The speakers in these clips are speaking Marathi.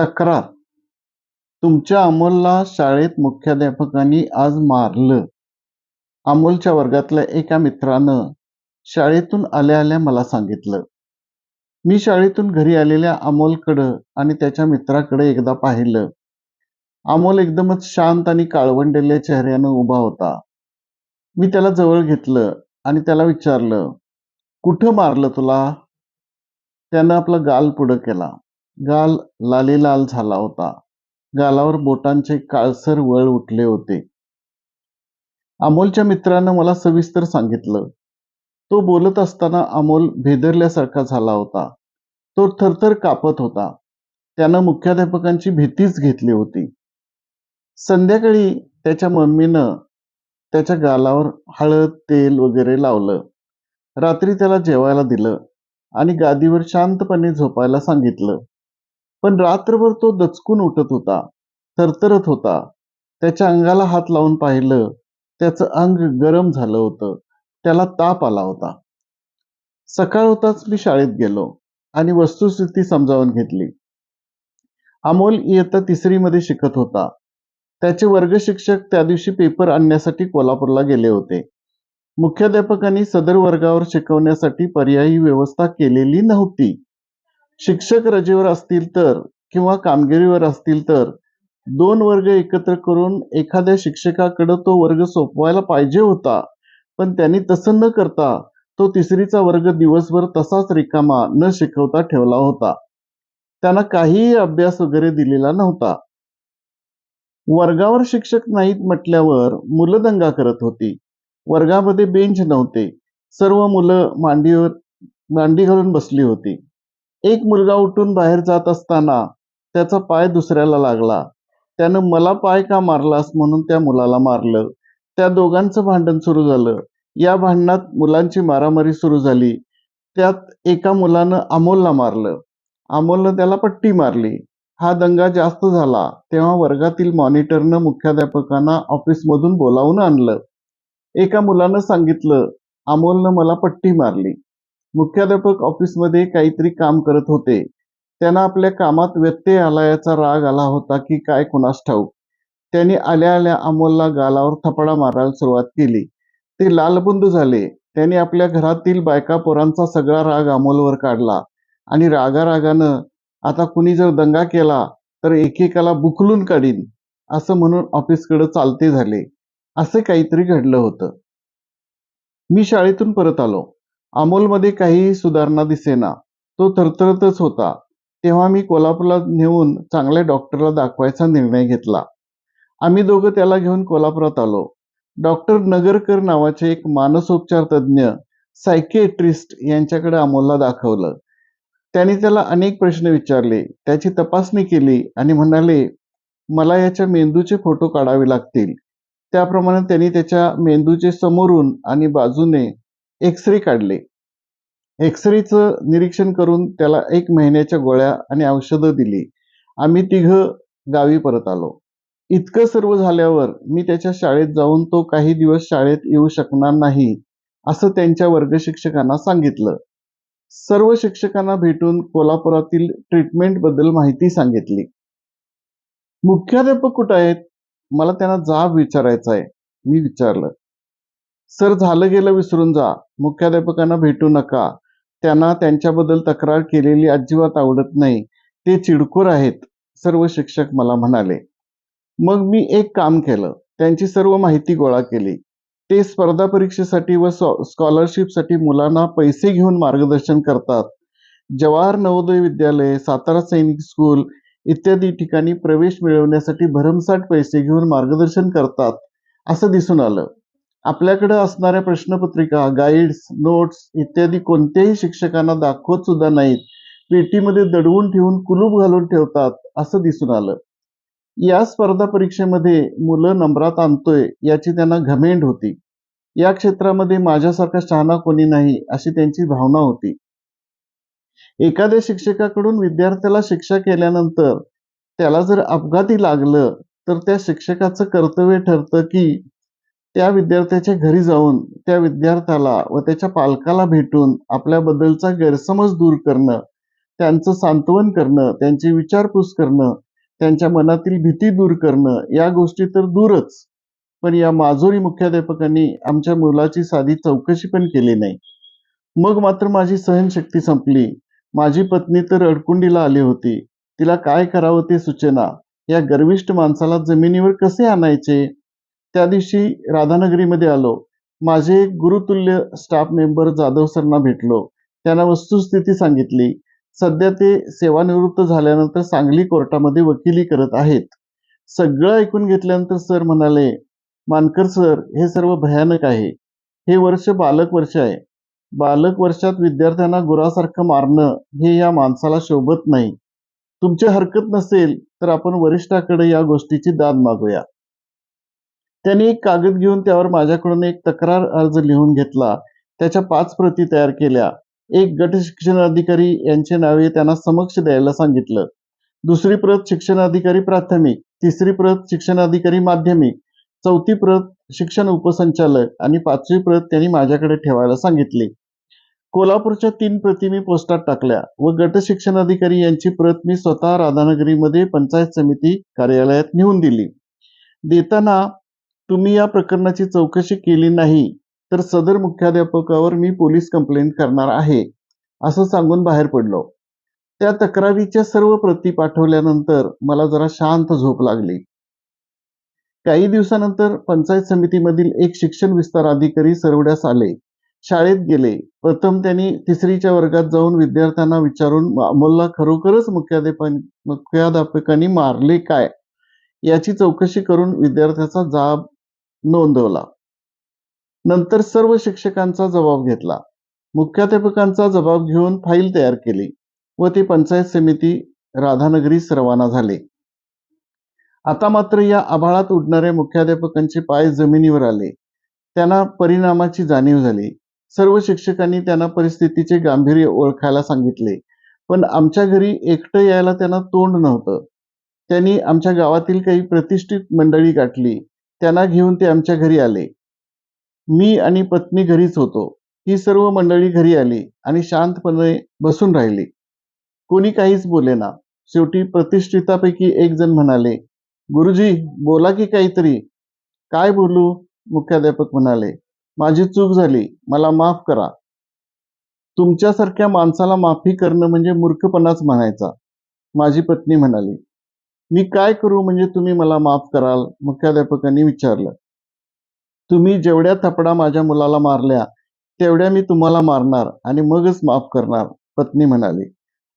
तक्रार. तुमच्या अमोलला शाळेत मुख्याध्यापकांनी आज मारलं. अमोलच्या वर्गातल्या एका मित्रानं शाळेतून आल्या आल्या मला सांगितलं. मी शाळेतून घरी आलेल्या अमोलकडं आणि त्याच्या मित्राकडे एकदा पाहिलं. अमोल एकदमच शांत आणि काळवंडलेल्या चेहऱ्यानं उभा होता. मी त्याला जवळ घेतलं आणि त्याला विचारलं कुठं मारलं तुला? त्यानं आपला गाल पुढं केला. गाल लालीलाल झाला होता. गालावर बोटांचे काळसर वळ उठले होते. अमोलच्या मित्रानं मला सविस्तर सांगितलं. तो बोलत असताना अमोल भेदरल्यासारखा झाला होता. तो थरथर कापत होता. त्यानं मुख्याध्यापकांची भीतीच घेतली होती. संध्याकाळी त्याच्या मम्मीनं त्याच्या गालावर हळद तेल वगैरे लावलं. रात्री त्याला जेवायला दिलं आणि गादीवर शांतपणे झोपायला सांगितलं. पण रात्रभर तो दचकून उठत होता थरथरत होता. त्याच्या अंगाला हात लावून पाहिलं त्याचं अंग गरम झालं होतं त्याला ताप आला होता. सकाळ होताच मी शाळेत गेलो आणि वस्तुस्थिती समजावून घेतली. अमोल इयत्ता तिसरीमध्ये शिकत होता. त्याचे वर्ग शिक्षक त्या दिवशी पेपर आणण्यासाठी कोल्हापूरला गेले होते. मुख्याध्यापकांनी सदर वर्गावर शिकवण्यासाठी पर्यायी व्यवस्था केलेली नव्हती. शिक्षक रजेवर असतील तर किंवा कामगिरीवर असतील तर दोन वर्ग एकत्र करून एखाद्या शिक्षकाकडं तो वर्ग सोपवायला पाहिजे होता. पण त्यांनी तसं न करता तो तिसरीचा वर्ग दिवसभर तसाच रिकामा न शिकवता ठेवला होता. त्यांना काहीही अभ्यास वगैरे दिलेला नव्हता. वर्गावर शिक्षक नाहीत म्हटल्यावर मुलं दंगा करत होती. वर्गामध्ये बेंच नव्हते. सर्व मुलं मांडीवर मांडी घालून बसली होती. एक मुलगा उठून बाहेर जात असताना त्याचा पाय दुसऱ्याला लागला. त्यानं मला पाय का मारलास म्हणून त्या मुलाला मारलं. त्या दोघांचं भांडण सुरू झालं. या भांडणात मुलांची मारामारी सुरू झाली. त्यात एका मुलानं अमोलला मारलं. अमोलनं त्याला पट्टी मारली. हा दंगा जास्त झाला तेव्हा वर्गातील मॉनिटरनं मुख्याध्यापकांना ऑफिसमधून बोलावून आणलं. एका मुलानं सांगितलं अमोलनं मला पट्टी मारली. मुख्याध्यापक ऑफिसमध्ये काहीतरी काम करत होते. त्यांना आपल्या कामात व्यत्यय आला याचा राग आला होता की काय कुणास ठाऊक. त्यांनी आल्या आल्या अमोलला गालावर थपडा मारायला सुरुवात केली. ते लालबुंद झाले. त्यांनी आपल्या घरातील बायका पोरांचा सगळा राग अमोलवर काढला आणि रागारागानं आता कुणी जर दंगा केला तर एकेकाला बुकलून काढीन असं म्हणून ऑफिसकडे चालते झाले. असे काहीतरी घडलं होतं. मी शाळेतून परत आलो. अमोलमध्ये काहीही सुधारणा दिसेना. तो थरथरतच होता. तेव्हा मी कोल्हापूरला नेऊन चांगल्या डॉक्टरला दाखवायचा निर्णय घेतला. आम्ही दोघं त्याला घेऊन कोल्हापुरात आलो. डॉक्टर नगरकर नावाचे एक मानसोपचार तज्ज्ञ सायकेट्रिस्ट यांच्याकडे अमोलला दाखवलं. त्याने त्याला अनेक प्रश्न विचारले. त्याची तपासणी केली आणि म्हणाले मला याच्या मेंदूचे फोटो काढावे लागतील. त्याप्रमाणे त्यांनी त्याच्या मेंदूचे समोरून आणि बाजूने एक्स रे काढले. एक्स रेचं निरीक्षण करून त्याला एक महिन्याच्या गोळ्या आणि औषधं दिली. आम्ही तिघं गावी परत आलो. इतकं सर्व झाल्यावर मी त्याच्या शाळेत जाऊन तो काही दिवस शाळेत येऊ शकणार नाही असं त्यांच्या वर्ग शिक्षकांना सांगितलं. सर्व शिक्षकांना भेटून कोल्हापुरातील ट्रीटमेंटबद्दल माहिती सांगितली. मुख्याध्यापक कुठं आहेत? मला त्यांना जाब विचारायचा आहे मी विचारलं. सर झालं गेलं विसरून जा. मुख्याध्यापकांना भेटू नका. त्यांना त्यांच्याबद्दल तक्रार केलेली अजिबात आवडत नाही. ते चिडखोर आहेत सर्व शिक्षक मला म्हणाले. मग मी एक काम केलं. त्यांची सर्व माहिती गोळा केली. ते स्पर्धा परीक्षेसाठी व स्कॉलरशिपसाठी मुलांना पैसे घेऊन मार्गदर्शन करतात. जवाहर नवोदय विद्यालय सातारा सैनिक स्कूल इत्यादी ठिकाणी प्रवेश मिळवण्यासाठी भरमसाठ पैसे घेऊन मार्गदर्शन करतात असं दिसून आलं. आपल्याकडे असणाऱ्या प्रश्नपत्रिका गाईड्स नोट्स इत्यादी कोणत्याही शिक्षकांना दाखवत सुद्धा नाहीत. पेटीमध्ये दडवून ठेवून कुलूप घालून ठेवतात असं दिसून आलं. या स्पर्धा परीक्षेमध्ये मुलं नंबरात आणतोय याची त्यांना घमेंड होती. या क्षेत्रामध्ये माझ्यासारखा शहाणा कोणी नाही अशी त्यांची भावना होती. एखाद्या शिक्षकाकडून विद्यार्थ्याला शिक्षा केल्यानंतर त्याला जर अपघाती लागलं तर त्या शिक्षकाचं कर्तव्य ठरतं की त्या विद्यार्थ्याच्या घरी जाऊन त्या विद्यार्थ्याला व त्याच्या पालकाला भेटून आपल्याबद्दलचा गैरसमज दूर करणं त्यांचं सांत्वन करणं त्यांची विचारपूस करणं त्यांच्या मनातील भीती दूर करणं या गोष्टी तर दूरच. पण या माजोरी मुख्याध्यापकांनी आमच्या मुलाची साधी चौकशी पण केली नाही. मग मात्र माझी सहनशक्ती संपली. माझी पत्नी तर अडकुंडीला आली होती. तिला काय करावं ते सूचना? या गर्विष्ठ माणसाला जमिनीवर कसे आणायचे? त्या दिवशी राधानगरीमध्ये आलो. माझे गुरुतुल्य स्टाफ मेंबर जाधव सरना भेटलो. त्यांना वस्तुस्थिती सांगितली. सध्या ते सेवानिवृत्त झाल्यानंतर सांगली कोर्टामध्ये वकिली करत आहेत. सगळं ऐकून घेतल्यानंतर सर म्हणाले मानकर सर हे सर्व भयानक आहे. हे वर्ष बालक वर्ष आहे. बालक वर्षात विद्यार्थ्यांना गुरासारखं मारणं हे या माणसाला शोभत नाही. तुमची हरकत नसेल तर आपण वरिष्ठाकडे या गोष्टीची दाद मागूया. त्यांनी एक कागद घेऊन त्यावर माझ्याकडून एक तक्रार अर्ज लिहून घेतला. त्याच्या पाच प्रती तयार केल्या. एक गट शिक्षण अधिकारी यांचे नावे त्यांना समक्ष द्यायला सांगितलं. दुसरी प्रत शिक्षण अधिकारी प्राथमिक. तिसरी प्रत शिक्षण अधिकारी माध्यमिक. चौथी प्रत शिक्षण उपसंचालक आणि पाचवी प्रत त्यांनी माझ्याकडे ठेवायला सांगितली. कोल्हापूरच्या तीन प्रती मी पोस्टात टाकल्या व गट शिक्षण अधिकारी यांची प्रत मी स्वतः राधानगरीमध्ये पंचायत समिती कार्यालयात नेऊन दिली. देताना तुम्ही या प्रकरणाची चौकशी केली नाही तर सदर मुख्याध्यापकावर मी पोलीस कंप्लेंट करणार आहे असं सांगून बाहेर पडलो. त्या तक्रारीच्या सर्व प्रती पाठवल्यानंतर मला जरा शांत झोप लागली. काही दिवसानंतर पंचायत समितीमधील एक शिक्षण विस्तार अधिकारी सरवड्यास आले. शाळेत गेले. प्रथम त्यांनी तिसरीच्या वर्गात जाऊन विद्यार्थ्यांना विचारून अमोलला खरोखरच मुख्याध्यापक मुख्याध्यापकांनी मारले काय? याची चौकशी करून विद्यार्थ्याचा जाब नोंदवला. नंतर सर्व शिक्षकांचा जबाब घेतला. मुख्याध्यापकांचा जबाब घेऊन फाईल तयार केली व ती पंचायत समिती राधानगरीस रवाना झाले. आता मात्र या आभाळात उडणाऱ्या मुख्याध्यापकांचे पाय जमिनीवर आले. त्यांना परिणामाची जाणीव झाली. सर्व शिक्षकांनी त्यांना परिस्थितीचे गांभीर्य ओळखायला सांगितले. पण आमच्या घरी एकटं यायला त्यांना तोंड नव्हतं. त्यांनी आमच्या गावातील काही प्रतिष्ठित मंडळी गाठली. त्यांना घेऊन ते आमच्या घरी आले. मी आणि पत्नी घरीच होतो. ही सर्व मंडळी घरी आली आणि शांतपणे बसून राहिली. कोणी काहीच बोलेना शेवटी प्रतिष्ठितापैकी एक जण म्हणाले गुरुजी बोला की काहीतरी. काय बोलू? मुख्याध्यापक म्हणाले माझी चूक झाली. मला माफ करा. तुमच्यासारख्या माणसाला माफी करणं म्हणजे मूर्खपणाच म्हणायचा माझी पत्नी म्हणाली. मी काय करू म्हणजे तुम्ही मला माफ कराल? मुख्याध्यापकांनी विचारलं. तुम्ही जेवढ्या थपडा माझ्या मुलाला मारल्या तेवढ्या मी तुम्हाला मारणार आणि मगच माफ करणार पत्नी म्हणाली.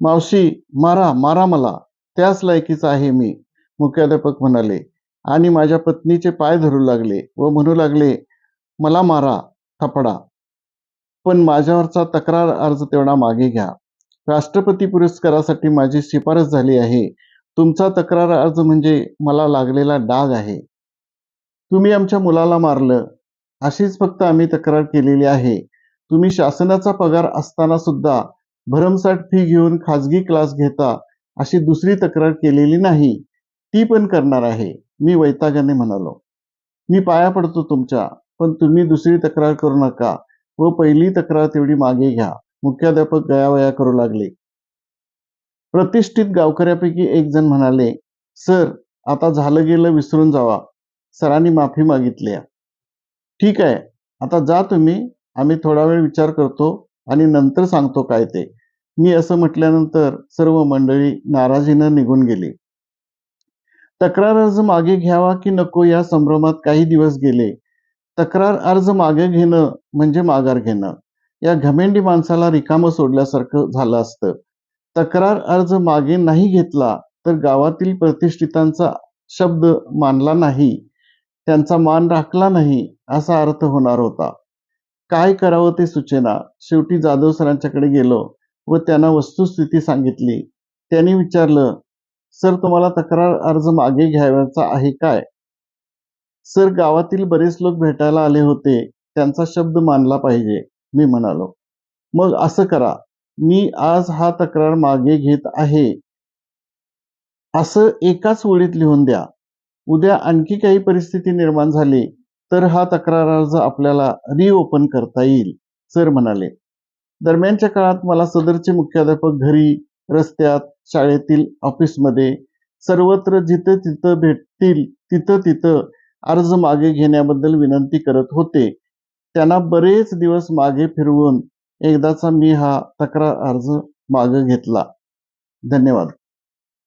मावशी मारा मारा मला. त्याच लायकीचा आहे मी. मुख्याध्यापक म्हणाले. आणि माझ्या पत्नीचे पाय धरू लागले व म्हणू लागले मला मारा थपडा. पण माझ्यावरचा तक्रार अर्ज तेवढा मागे घ्या. राष्ट्रपती पुरस्कारासाठी माझी शिफारस झाली आहे. तुमचा तक्रार अर्ज म्हणजे मला लागलेला डाग आहे. तुम्ही आमच्या मुलाला मारलं. अशीच फक्त आम्ही तक्रार केलेली आहे. तुम्ही शासनाचा पगार असताना सुद्धा भरमसाठ फी घेऊन खाजगी क्लास घेता अशी दुसरी तक्रार केलेली नाही. ती पण करणार आहे. मी वैतागाने म्हणालो. मी पाया पडतो तुमच्या पण तुम्ही दुसरी तक्रार करू नका व पहिली तक्रार तेवढी मागे घ्या. मुख्याध्यापक गयावया करू लागले. प्रतिष्ठित गावकऱ्यापैकी एक जण म्हणाले सर आता झालं गेलं विसरून जावा. सरांनी माफी मागितली ठीक आहे. आता जा तुम्ही. आम्ही थोडा वेळ विचार करतो आणि नंतर सांगतो काय ते. मी असं म्हटल्यानंतर सर्व मंडळी नाराजीनं निघून गेली. तक्रार अर्ज मागे घ्यावा की नको या संभ्रमात काही दिवस गेले. तक्रार अर्ज मागे घेणं म्हणजे माघार घेणं. या घमेंडी माणसाला रिकामं सोडल्यासारखं झालं असतं. तक्रार अर्ज मागे नाही घेतला तर गावातील प्रतिष्ठितांचा शब्द मानला नाही त्यांचा मान राखला नाही असा अर्थ होणार होता. काय करावं ते सुचेना? शेवटी जाधव सरांच्याकडे गेलो व त्यांना वस्तुस्थिती सांगितली. त्यांनी विचारलं सर तुम्हाला तक्रार अर्ज मागे घ्यावयाचा आहे काय? सर गावातील बरेच लोक भेटायला आले होते. त्यांचा शब्द मानला पाहिजे मी म्हणालो. मग असं करा. मी आज हा तक्रार मागे घेत आहे. असं एकाच ओळीत लिहून द्या. उद्या आणखी काही परिस्थिती निर्माण झाली तर हा तक्रार अर्ज आपल्याला रिओपन करता येईल सर म्हणाले. दरम्यानच्या काळात मला सदरचे मुख्याध्यापक घरी रस्त्यात शाळेतील ऑफिसमध्ये सर्वत्र जिथं तिथं भेटतील तिथं तिथं अर्ज मागे घेण्याबद्दल विनंती करत होते. त्यांना बरेच दिवस मागे फिरवून एकदाचा मी हा तक्रार अर्ज मागे घेतला. धन्यवाद.